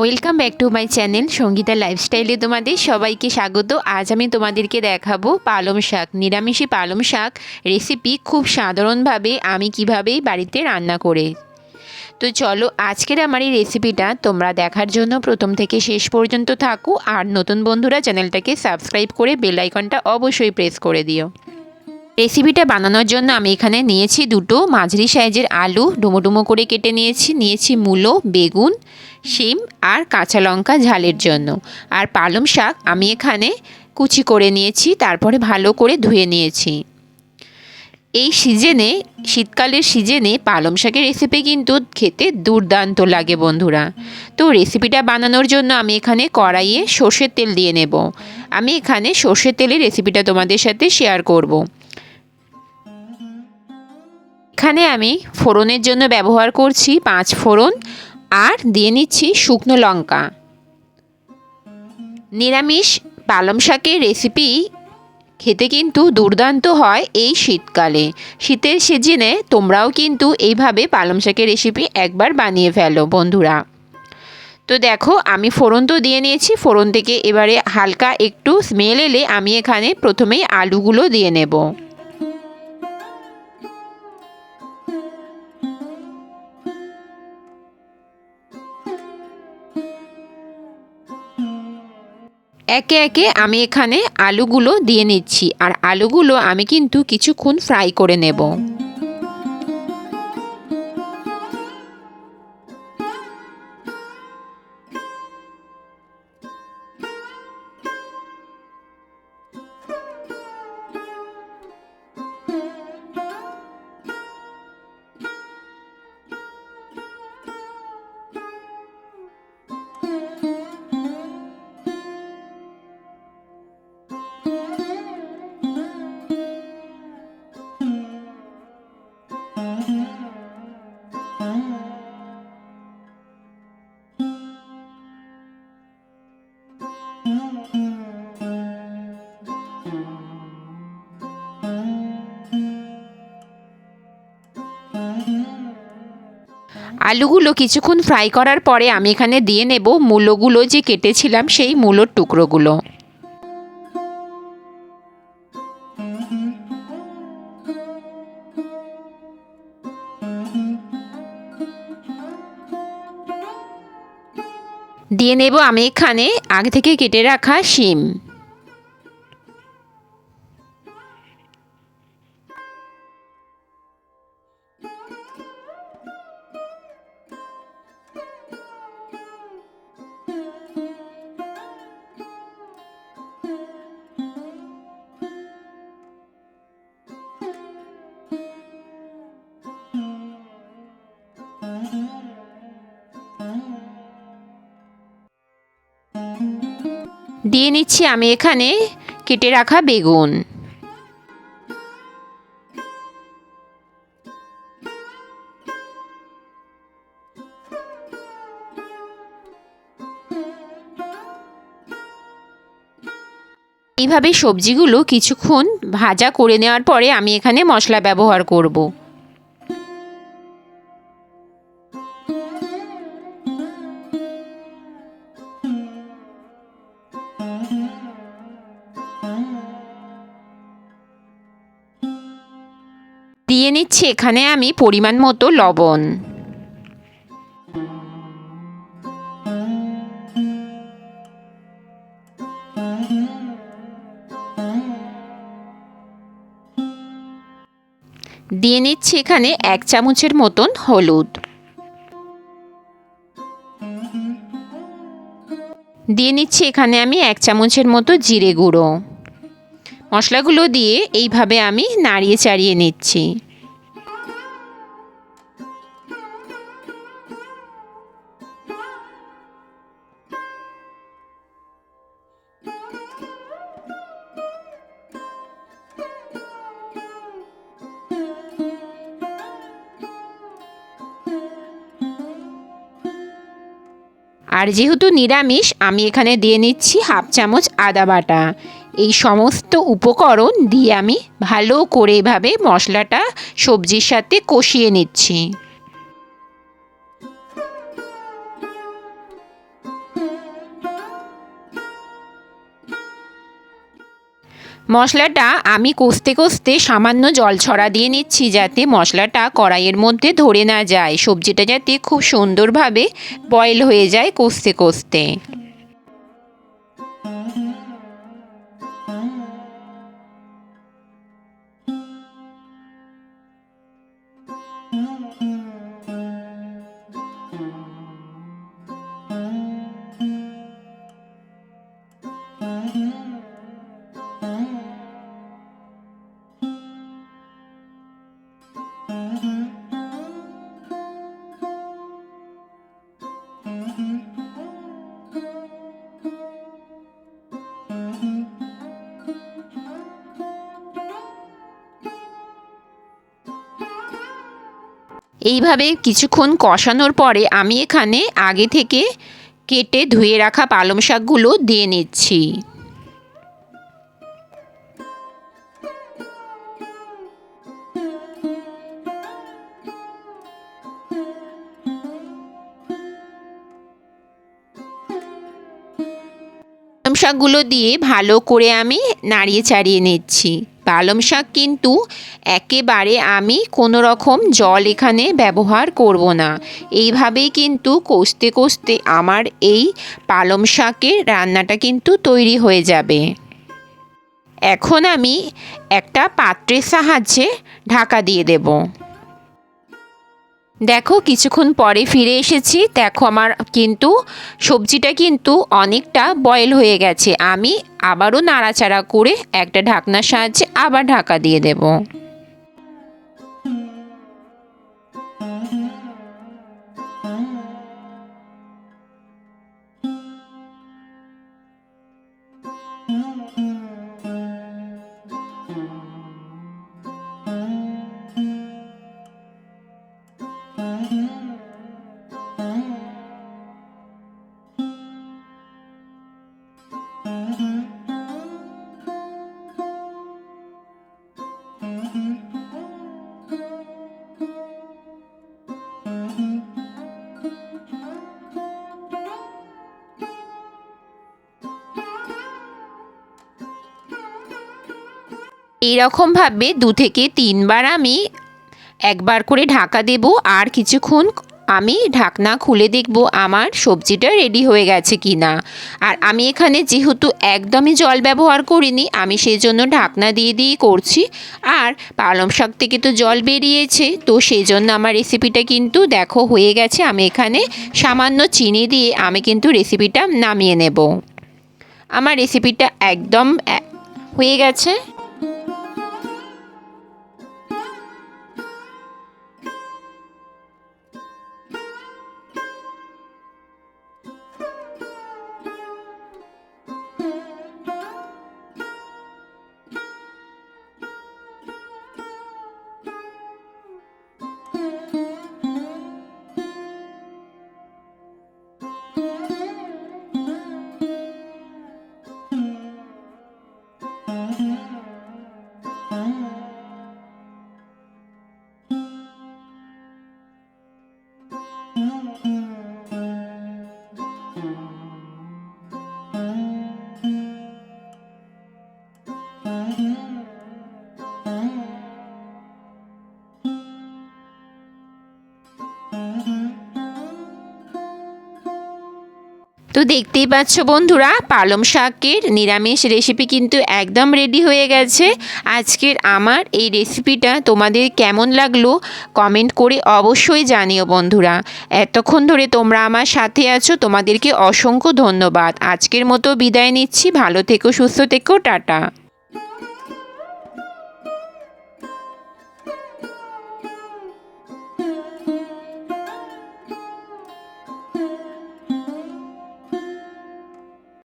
Welcome back to my channel Sangeeta লাইফস্টাইলে তোমাদের সবাইকে স্বাগত। আজ আমি তোমাদেরকে দেখাবো পালং শাক নিরামিষি পালং শাক রেসিপি খুব সাধারণভাবে আমি কিভাবেই বাড়িতে রান্না করে। তো চলো, আজকের আমার এই রেসিপিটা তোমরা দেখার জন্য প্রথম থেকে শেষ পর্যন্ত থাকো। আর নতুন বন্ধুরা চ্যানেলটাকে সাবস্ক্রাইব করে বেল আইকনটা অবশ্যই প্রেস করে দিও। রেসিপিটা বানানোর জন্য আমি এখানে নিয়েছি দুটো মাঝারি সাইজের আলু ডুমো করে কেটে নিয়েছি নিয়েছি মূলো, বেগুন, শিম আর কাঁচা লঙ্কা ঝালের জন্য। আর পালং শাক আমি এখানে কুচি করে নিয়েছি, তারপরে ভালো করে ধুয়ে নিয়েছি। এই সিজনে, শীতকালের সিজনে পালং শাকের রেসিপি কিন্তু খেতে দুর্দান্ত লাগে বন্ধুরা। তো রেসিপিটা বানানোর জন্য আমি এখানে কড়াইয়ে সর্ষের তেল দিয়ে নেব। আমি এখানে সর্ষের তেলের রেসিপিটা তোমাদের সাথে শেয়ার করব। এখানে আমি ফোড়নের জন্য ব্যবহার করছি পাঁচ ফোড়ন আর দিয়ে নিচ্ছি শুকনো লঙ্কা। নিরামিষ পালং শাকের রেসিপি খেতে কিন্তু দুর্দান্ত হয় এই শীতকালে। শীতের সিজনে তোমরাও কিন্তু এইভাবে পালং শাকের রেসিপি একবার বানিয়ে ফেলো বন্ধুরা। তো দেখো, আমি ফোড়ন তো দিয়ে নিয়েছি, ফোড়ন থেকে এবারে হালকা একটু স্মেল এলে আমি এখানে প্রথমেই আলুগুলো দিয়ে নেব। একে একে আমি এখানে আলুগুলো দিয়ে নিচ্ছি। আর আলুগুলো আমি কিন্তু কিছুক্ষণ ফ্রাই করে নেব। আলুগুলো কিছুক্ষণ ফ্রাই করার পরে আমি এখানে দিয়ে নেব মূলোগুলো যে কেটেছিলাম সেই মূলোর টুকরোগুলো। দিয়ে নেব আমি এখানে আগে থেকে কেটে রাখা শিম। দিয়ে নিচ্ছি আমি এখানে কেটে রাখা বেগুন। এইভাবে সবজিগুলো কিছুক্ষণ ভাজা করে নেওয়ার পরে আমি এখানে মশলা ব্যবহার করব। দিয়ে নিচ্ছি এখানে আমি পরিমাণ মতো লবণ। দিয়ে নিচ্ছি এখানে এক চামচের মতন হলুদ। দিয়ে নিচ্ছি এখানে আমি এক চামচের মতো জিরে গুঁড়ো। মশলাগুলো দিয়ে এইভাবে আমি নাড়িয়ে চাড়িয়ে নিচ্ছি। আর যেহেতু নিরামিষ, আমি এখানে দিয়ে নিচ্ছি হাফ চামচ আদা বাটা। এই সমস্ত উপকরণ দিয়ে আমি ভালো করে এভাবে মশলাটা সবজির সাথে কষিয়ে নিচ্ছি। মশলাটা আমি কষতে কষতে সামান্য জল ছড়া দিয়ে নিচ্ছি যাতে মশলাটা কড়াইয়ের মধ্যে ধরে না যায়। সবজিটা যাতে খুব সুন্দরভাবে বয়েল হয়ে যায় কষতে কষতে। এইভাবে কিছুক্ষণ কষানোর পরে আমি এখানে আগে থেকে কেটে ধুয়ে রাখা পালং শাকগুলো দিয়ে নিচ্ছি। পালং শাকগুলো দিয়ে ভালো করে আমি নাড়িয়ে চাড়িয়ে নিচ্ছি। পালং শাক কিন্তু একেবারে আমি কোনো রকম জল এখানে ব্যবহার করব না। এইভাবেই কিন্তু কষতে কষতে আমার এই পালং শাকের রান্নাটা কিন্তু তৈরি হয়ে যাবে। এখন আমি একটা পাত্রের সাহায্যে ঢাকা দিয়ে দেবো। দেখো, কিছুক্ষণ পরে ফিরে এসেছি। দেখো, আমার কিন্তু সবজিটা কিন্তু অনেকটা বয়েল হয়ে গেছে। আমি আবারও নাড়াচাড়া করে একটা ঢাকনার সাহায্যে আবার ঢাকা দিয়ে দেব। এইরকমভাবে দু থেকে তিনবার আমি একবার করে ঢাকা দেব আর কিছুক্ষণ আমি ঢাকনা খুলে দেখব আমার সবজিটা রেডি হয়ে গেছে কি না আর আমি এখানে যেহেতু একদমই জল ব্যবহার করিনি, আমি সেই জন্য ঢাকনা দিয়ে দিয়েই করছি। আর পালং শাক থেকে তো জল বেরিয়েছে, তো সেই জন্য আমার রেসিপিটা কিন্তু দেখো হয়ে গেছে। আমি এখানে সামান্য চিনি দিয়ে আমি কিন্তু রেসিপিটা নামিয়ে নেব। আমার রেসিপিটা একদম হয়ে গেছে। Música তো দেখতেই পাচ্ছ বন্ধুরা, পালং শাকের নিরামিষ রেসিপি কিন্তু একদম রেডি হয়ে গেছে। আজকের আমার এই রেসিপিটা তোমাদের কেমন লাগল কমেন্ট করে অবশ্যই জানিও বন্ধুরা। এতক্ষণ ধরে তোমরা আমার সাথে আছো, তোমাদেরকে অসংখ্য ধন্যবাদ। আজকের মতো বিদায় নিচ্ছি, ভালো থেকো, সুস্থ থেকো, টাটা।